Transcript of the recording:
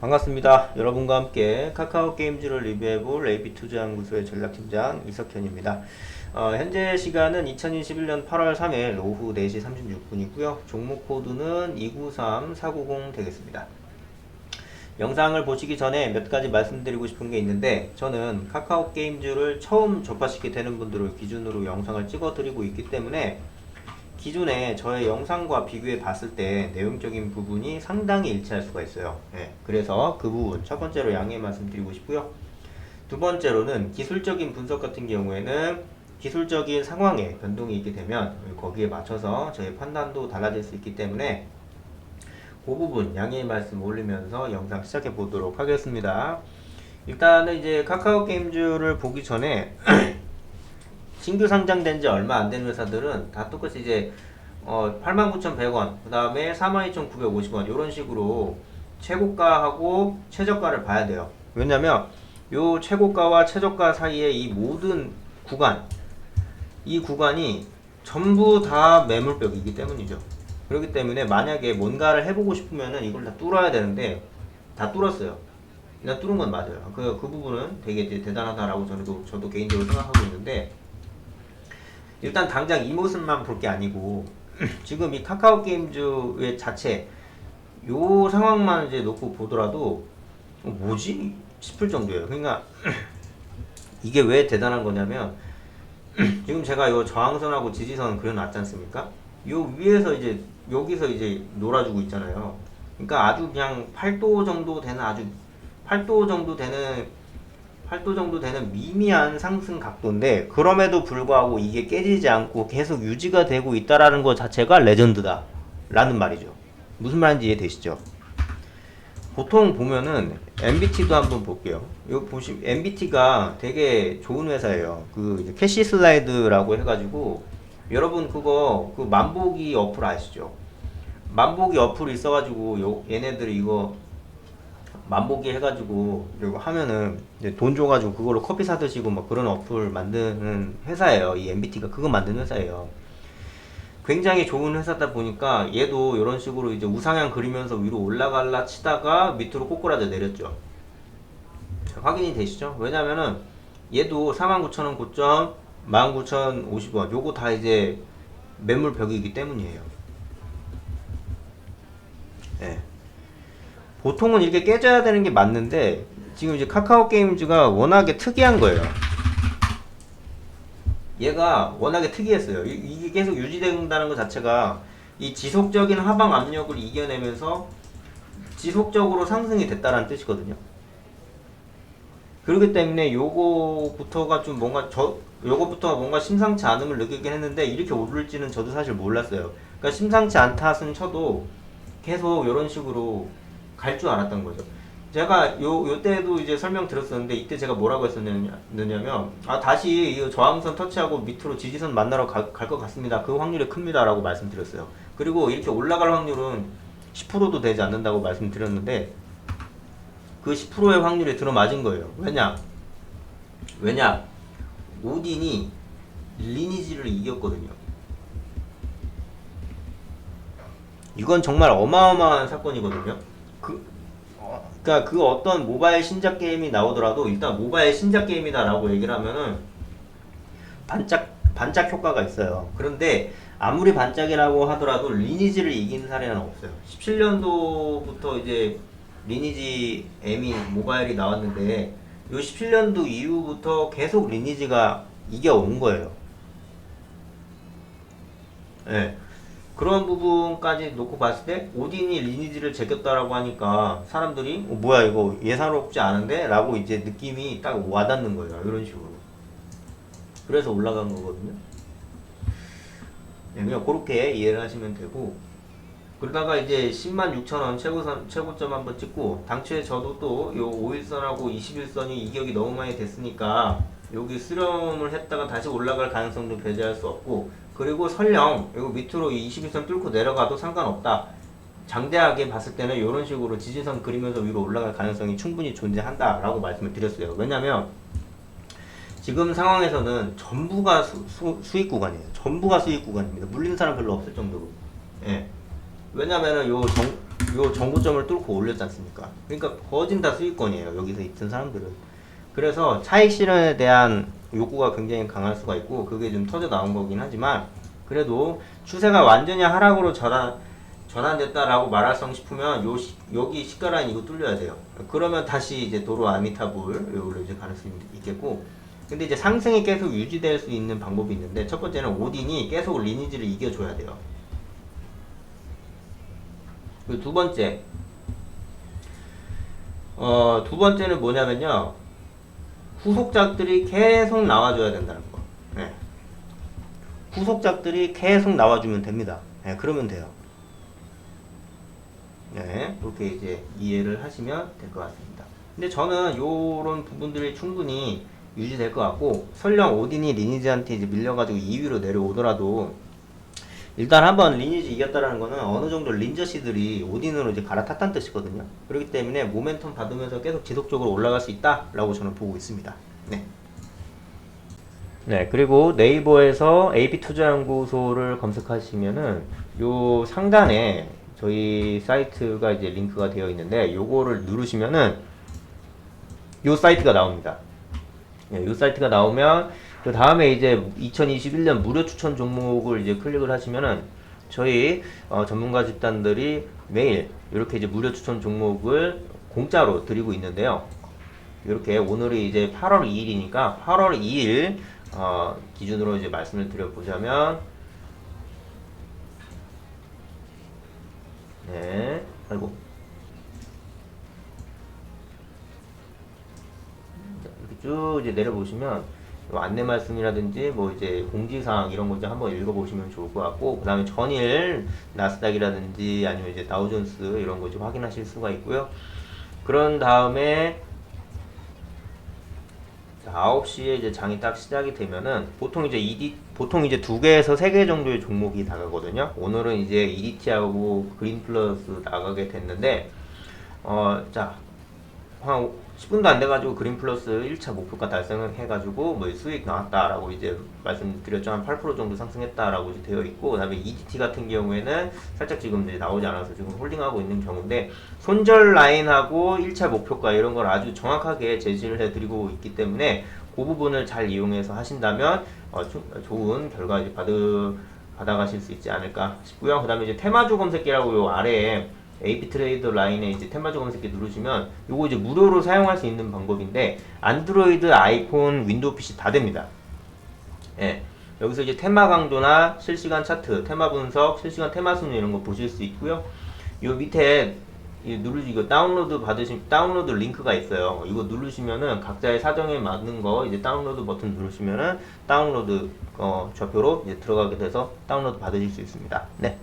반갑습니다. 여러분과 함께 카카오 게임즈를 리뷰해볼 AB 투자연구소의 전략팀장 이석현입니다. 어, 현재 시간은 2021년 8월 3일 오후 4시 36분이고요. 종목 코드는 293490 되겠습니다. 영상을 보시기 전에 몇 가지 말씀드리고 싶은 게 있는데 저는 카카오 게임즈를 처음 접하시게 되는 분들을 기준으로 영상을 찍어 드리고 있기 때문에 기존에 저의 영상과 비교해 봤을 때 내용적인 부분이 상당히 일치할 수가 있어요. 예, 그래서 그 부분 첫 번째로 양해 말씀드리고 싶고요. 두 번째로는 기술적인 분석 같은 경우에는 기술적인 상황에 변동이 있게 되면 거기에 맞춰서 저의 판단도 달라질 수 있기 때문에 그 부분 양해의 말씀 올리면서 영상 시작해 보도록 하겠습니다. 일단은 이제 카카오 게임즈를 보기 전에 신규 상장된 지 얼마 안 된 회사들은 다 똑같이 이제 어 89,100원, 그 다음에 42,950원 이런 식으로 최고가하고 최저가를 봐야 돼요. 왜냐면 요 최고가와 최저가 사이에 이 모든 구간, 이 구간이 전부 다 매물벽이기 때문이죠. 그렇기 때문에 만약에 뭔가를 해보고 싶으면은 이걸 다 뚫어야 되는데 다 뚫었어요. 그냥 뚫은 건 맞아요. 그, 그 부분은 되게 대- 대단하다라고 저도, 저도 개인적으로 생각하고 있는데 일단 당장 이 모습만 볼 게 아니고 지금 이 카카오 게임즈의 자체 요 상황만 이제 놓고 보더라도 어, 뭐지 싶을 정도예요. 그러니까 이게 왜 대단한 거냐면 지금 제가 요 저항선하고 지지선 그려놨지 않습니까? 요 위에서 이제 여기서 이제 놀아주고 있잖아요. 그러니까 아주 그냥 8도 정도 되는 아주 8도 정도 되는 8도 정도 되는 미미한 상승 각도인데 그럼에도 불구하고 이게 깨지지 않고 계속 유지가 되고 있다라는 것 자체가 레전드다 라는 말이죠. 무슨 말인지 이해되시죠? 보통 보면은 MBT도 한번 볼게요. 이거 보시 MBT가 되게 좋은 회사예요. 그 캐시 슬라이드라고 해가지고 여러분 그거 그 만보기 어플 아시죠? 만보기 어플이 있어가지고 요 얘네들이 이거 만보기 해가지고 이거 하면은 이제 돈 줘가지고 그걸로 커피 사 드시고 막 그런 어플 만드는 회사예요. 이 MBT가 그거 만드는 회사예요. 굉장히 좋은 회사다 보니까 얘도 이런 식으로 이제 우상향 그리면서 위로 올라갈라 치다가 밑으로 꼬꾸라져 내렸죠. 자, 확인이 되시죠? 왜냐면은 얘도 49,000원 고점 19,050원 요거 다 이제 매물 벽이기 때문이에요. 예. 보통은 이렇게 깨져야 되는 게 맞는데 지금 이제 카카오 게임즈가 워낙에 특이한 거예요. 얘가 워낙에 특이했어요. 이- 이게 계속 유지된다는 것 자체가 이 지속적인 하방 압력을 이겨내면서 지속적으로 상승이 됐다라는 뜻이거든요. 그렇기 때문에 요거부터가 좀 뭔가 저 요거부터 뭔가 심상치 않음을 느끼긴 했는데 이렇게 오를지는 저도 사실 몰랐어요. 그러니까 심상치 않다는 쳐도 계속 이런 식으로 갈 줄 알았던 거죠. 제가 요 요 때도 이제 설명 드렸었는데 이때 제가 뭐라고 했었느냐면 아 다시 이 저항선 터치하고 밑으로 지지선 만나러 갈 것 같습니다. 그 확률이 큽니다라고 말씀드렸어요. 그리고 이렇게 올라갈 확률은 10%도 되지 않는다고 말씀드렸는데 그 10%의 확률이 들어맞은 거예요. 왜냐? 왜냐? 오딘이 리니지를 이겼거든요. 이건 정말 어마어마한 사건이거든요. 그, 어, 그러니까 그 어떤 모바일 신작 게임이 나오더라도 일단 모바일 신작 게임이다라고 얘기를 하면은 반짝 반짝 효과가 있어요. 그런데 아무리 반짝이라고 하더라도 리니지를 이긴 사례는 없어요. 17년도부터 이제 리니지 M이 모바일이 나왔는데 요 17년도 이후부터 계속 리니지가 이겨온 거예요. 예. 그런 부분까지 놓고 봤을 때 오딘이 리니지를 제꼈다라고 하니까 사람들이 어, 뭐야 이거 예사롭지 않은데? 라고 이제 느낌이 딱 와닿는 거예요. 이런 식으로. 그래서 올라간 거거든요. 네, 그냥 그렇게 이해를 하시면 되고 그러다가 이제 10만 6천원 최고선, 최고점 한번 찍고 당초에 저도 또 요 5일선하고 21선이 이격이 너무 많이 됐으니까 여기 수렴을 했다가 다시 올라갈 가능성도 배제할 수 없고 그리고 설령 요 밑으로 이 21선 뚫고 내려가도 상관없다 장대하게 봤을 때는 이런 식으로 지지선 그리면서 위로 올라갈 가능성이 충분히 존재한다라고 말씀을 드렸어요 왜냐면 지금 상황에서는 전부가 수, 수, 익 구간이에요. 전부가 수익 구간입니다. 물린 사람 별로 없을 정도로. 예. 왜냐면은 요 정, 요 정고점을 뚫고 올렸지 않습니까? 그러니까 거진 다 수익권이에요. 여기서 있던 사람들은. 그래서 차익 실현에 대한 욕구가 굉장히 강할 수가 있고 그게 좀 터져 나온 거긴 하지만 그래도 추세가 완전히 하락으로 전환 전환됐다라고 말할 성 싶으면 요 시, 여기 시가 라인 이거 뚫려야 돼요. 그러면 다시 이제 도로 아미타불 여기로 이제 가능성이 있겠고 근데 이제 상승이 계속 유지될 수 있는 방법이 있는데 첫 번째는 오딘이 계속 리니지를 이겨줘야 돼요. 그리고 두 번째 어, 두 번째는 뭐냐면요. 후속작들이 계속 나와줘야 된다는 거. 네. 후속작들이 계속 나와주면 됩니다. 네, 그러면 돼요. 네, 그렇게 이제 이해를 하시면 될 것 같습니다. 근데 저는 요런 부분들이 충분히 유지될 것 같고, 설령 오딘이 리니지한테 이제 밀려가지고 2위로 내려오더라도, 일단 한번 리니지 이겼다라는 거는 어느 정도 린저씨들이 오딘으로 이제 갈아탔다는 뜻이거든요. 그렇기 때문에 모멘텀 받으면서 계속 지속적으로 올라갈 수 있다라고 저는 보고 있습니다. 네. 네, 그리고 네이버에서 AB투자 연구소를 검색하시면은 요 상단에 저희 사이트가 이제 링크가 되어 있는데 요거를 누르시면은 요 사이트가 나옵니다. 네, 요 사이트가 나오면 그 다음에 이제 2021년 무료 추천 종목을 이제 클릭을 하시면은 저희 어, 전문가 집단들이 매일 이렇게 이제 무료 추천 종목을 공짜로 드리고 있는데요. 이렇게 오늘이 이제 8월 2일이니까 8월 2일 어, 기준으로 이제 말씀을 드려보자면 네, 아이고 자, 이렇게 쭉 이제 내려보시면 뭐 안내 말씀이라든지 뭐 이제 공지사항 이런 거 이제 한번 읽어보시면 좋을 것 같고 그 다음에 전일 나스닥이라든지 아니면 이제 다우존스 이런 거 이제 확인하실 수가 있고요. 그런 다음에 자, 9시에 이제 장이 딱 시작이 되면은 보통 이제 ED 보통 이제 두 개에서 세 개 정도의 종목이 나가거든요. 오늘은 이제 EDT하고 그린 플러스 나가게 됐는데 어, 자, 한 10분도 안 돼가지고 그린 플러스 1차 목표가 달성을 해가지고 뭐 수익 나왔다라고 이제 말씀드렸죠. 한 8% 정도 상승했다라고 이제 되어 있고, 그 다음에 EDT 같은 경우에는 살짝 지금 이제 나오지 않아서 지금 홀딩하고 있는 경우인데, 손절 라인하고 1차 목표가 이런 걸 아주 정확하게 제시를 해드리고 있기 때문에 그 부분을 잘 이용해서 하신다면 어, 조- 좋은 결과 이제 받으, 받아가실 수 있지 않을까 싶고요. 그 다음에 이제 테마주 검색기라고 요 아래에 AP 트레이더 라인에 이제 테마주 검색기 누르시면 요거 이제 무료로 사용할 수 있는 방법인데 안드로이드, 아이폰, 윈도우 PC 다 됩니다. 예. 여기서 이제 테마 강도나 실시간 차트, 테마 분석, 실시간 테마 순위 이런 거 보실 수 있고요. 요 밑에 이 누르시 이거 다운로드 받으신 다운로드 링크가 있어요. 이거 누르시면은 각자의 사정에 맞는 거 이제 다운로드 버튼 누르시면은 다운로드 어, 좌표로 이제 들어가게 돼서 다운로드 받으실 수 있습니다. 네.